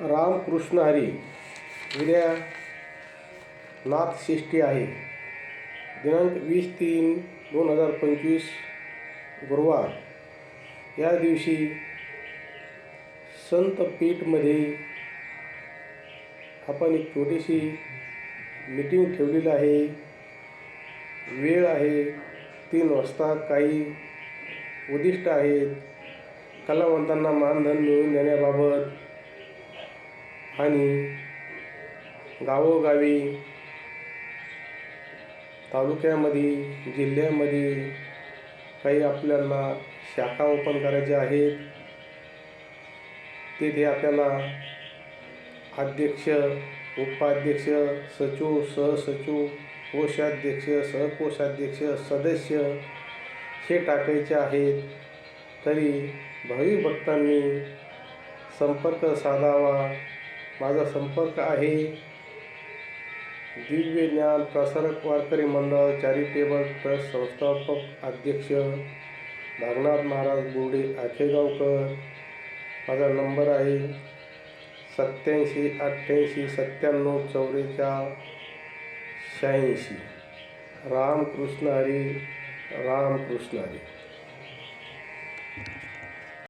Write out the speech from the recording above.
रामकृष्ण हरी उद्या नाथषष्ठी आहे. दिनांक वीस तीन दोन हजार पंचवीस गुरुवार. या दिवशी संत पीठमध्ये आपण एक छोटीशी मीटिंग ठेवलेली आहे. वेळ आहे तीन वाजता काही उद्दिष्ट आहेत. कलावंतांना मानधन मिळवून देण्याबाबत आणि गावोगावी तालुक्यामध्ये जिल्ह्यामध्ये काही आपल्याला शाखा ओपन करायच्या आहेत. तिथे आपल्याला अध्यक्ष उपाध्यक्ष सचिव सहसचिव कोषाध्यक्ष सहकोषाध्यक्ष सदस्य हे टाकायचे आहेत. तरी भाविक भक्तांनी संपर्क साधावा. माझा संपर्क आहे. दिव्य ज्ञान प्रसारक वारकरी मंडळ चॅरिटेबल ट्रस्ट संस्थापक अध्यक्ष भागनाथ महाराज बोर्डे आखेगावकर. माझा नंबर आहे सत्याऐंशी अठ्ठ्याऐंशी सत्त्याण्णव चौवेचाळ शहाऐंशी. रामकृष्ण हरी रामकृष्ण हरी.